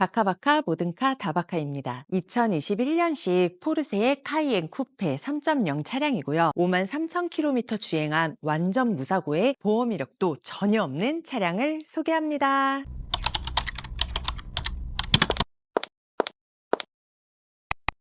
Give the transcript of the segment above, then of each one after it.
바카바카 모든카 다바카입니다. 2021년식 포르쉐의 카이엔 쿠페 3.0 차량이고요. 5만 3천 킬로미터 주행한 완전 무사고에 보험 이력도 전혀 없는 차량을 소개합니다.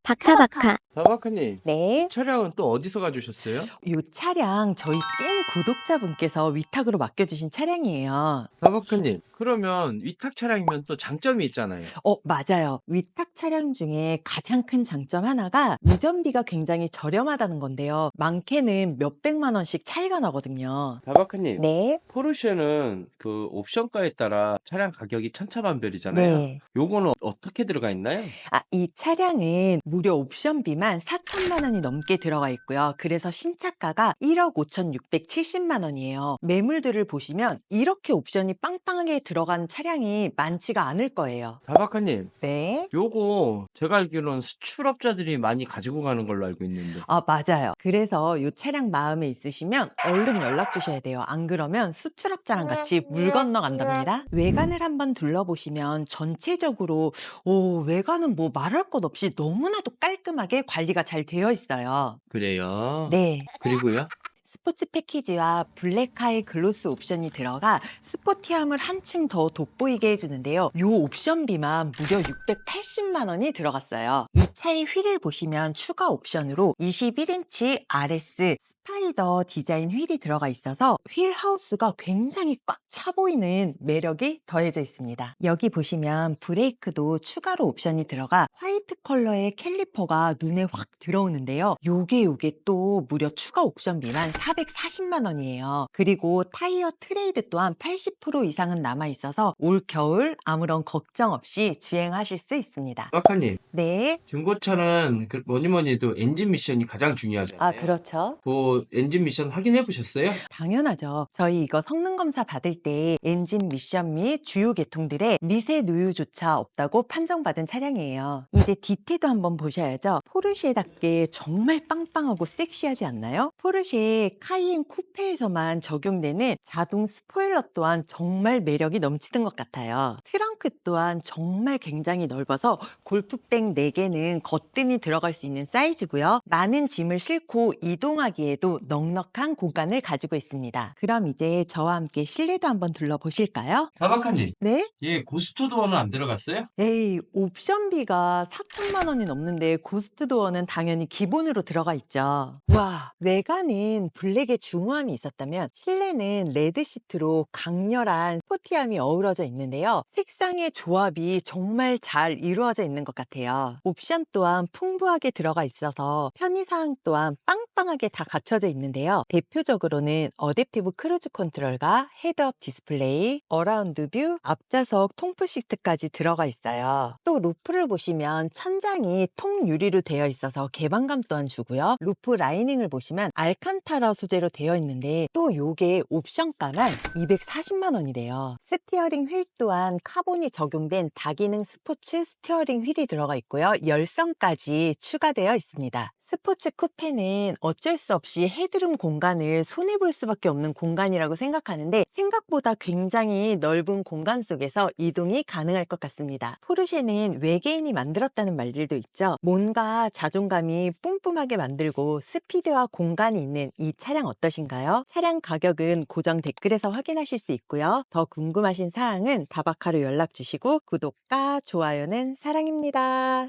바카바카 다바카님, 네. 차량은 또 어디서 가져오셨어요? 이 차량 저희 찐 구독자분께서 위탁으로 맡겨주신 차량이에요. 다바카님, 그러면 위탁 차량이면 또 장점이 있잖아요. 어, 맞아요. 위탁 차량 중에 가장 큰 장점 하나가 이전비가 굉장히 저렴하다는 건데요. 많게는 몇백만 원씩 차이가 나거든요. 다바카님, 네. 포르쉐는 그 옵션가에 따라 차량 가격이 천차만별이잖아요. 네. 요거는 어떻게 들어가 있나요? 아, 이 차량은 무려 옵션비만 4천만 원이 넘게 들어가 있고요. 그래서 신차가가 1억 5,670만 원이에요. 매물들을 보시면 이렇게 옵션이 빵빵하게 들어간 차량이 많지가 않을 거예요. 다바카님, 네. 요거 제가 알기로는 수출업자들이 많이 가지고 가는 걸로 알고 있는데. 아, 맞아요. 그래서 이 차량 마음에 있으시면 얼른 연락 주셔야 돼요. 안 그러면 수출업자랑 같이 물 건너 간답니다. 외관을 한번 둘러보시면 전체적으로, 오, 외관은 뭐 말할 것 없이 너무나도 깔끔하게 관리가 잘 되어 있어요. 그래요? 네. 그리고요? 스포츠 패키지와 블랙하이 글로스 옵션이 들어가 스포티함을 한층 더 돋보이게 해주는데요. 이 옵션비만 무려 680만 원이 들어갔어요. 이 차의 휠을 보시면 추가 옵션으로 21인치 RS 스파이더 디자인 휠이 들어가 있어서 휠 하우스가 굉장히 꽉 차 보이는 매력이 더해져 있습니다. 여기 보시면 브레이크도 추가로 옵션이 들어가 화이트 컬러의 캘리퍼가 눈에 확 들어오는데요. 요게 요게 또 무려 추가 옵션비만 440만 원이에요. 그리고 타이어 트레이드 또한 80% 이상은 남아 있어서 올 겨울 아무런 걱정 없이 주행하실 수 있습니다. 다바카님, 네. 중고차는 그 뭐니 뭐니 해도 엔진 미션이 가장 중요하잖아요. 아, 그렇죠. 그 엔진 미션 확인해 보셨어요? 당연하죠. 저희 이거 성능 검사 받을 때 엔진 미션 및 주요 계통들의 미세 누유조차 없다고 판정받은 차량이에요. 이제 디테도 한번 보셔야죠. 포르쉐답게 정말 빵빵하고 섹시하지 않나요? 포르쉐 카이엔 쿠페에서만 적용되는 자동 스포일러 또한 정말 매력이 넘치는 것 같아요. 트렁크 또한 정말 굉장히 넓어서 골프백 4개는 거뜬히 들어갈 수 있는 사이즈고요. 많은 짐을 싣고 이동하기에도 넉넉한 공간을 가지고 있습니다. 그럼 이제 저와 함께 실내도 한번 둘러보실까요? 다바카님, 네? 얘 고스트 도어는 안 들어갔어요? 에이, 옵션비가 4천만 원이 넘는데 고스트 도어는 당연히 기본으로 들어가 있죠. 와, 외관은 블랙의 중후함이 있었다면 실내는 레드 시트로 강렬한 스포티함이 어우러져 있는데요. 색상의 조합이 정말 잘 이루어져 있는 것 같아요. 옵션 또한 풍부하게 들어가 있어서 편의사항 또한 빵빵하게 다 갖춰져 있는데요. 대표적으로는 어댑티브 크루즈 컨트롤과 헤드업 디스플레이, 어라운드 뷰, 앞좌석 통풍 시트까지 들어가 있어요. 또 루프를 보시면 천장이 통유리로 되어 있어서 개방감 또한 주고요. 루프 라이닝을 보시면 알칸타라 소재로 되어 있는데 또 요게 옵션가만 240만 원이래요. 스티어링 휠 또한 카본이 적용된 다기능 스포츠 스티어링 휠이 들어가 있고요. 열선까지 추가되어 있습니다. 스포츠 쿠페는 어쩔 수 없이 헤드룸 공간을 손해볼 수밖에 없는 공간이라고 생각하는데 생각보다 굉장히 넓은 공간 속에서 이동이 가능할 것 같습니다. 포르쉐는 외계인이 만들었다는 말들도 있죠. 뭔가 자존감이 뿜뿜하게 만들고 스피드와 공간이 있는 이 차량 어떠신가요? 차량 가격은 고정 댓글에서 확인하실 수 있고요. 더 궁금하신 사항은 다바카로 연락 주시고 구독과 좋아요는 사랑입니다.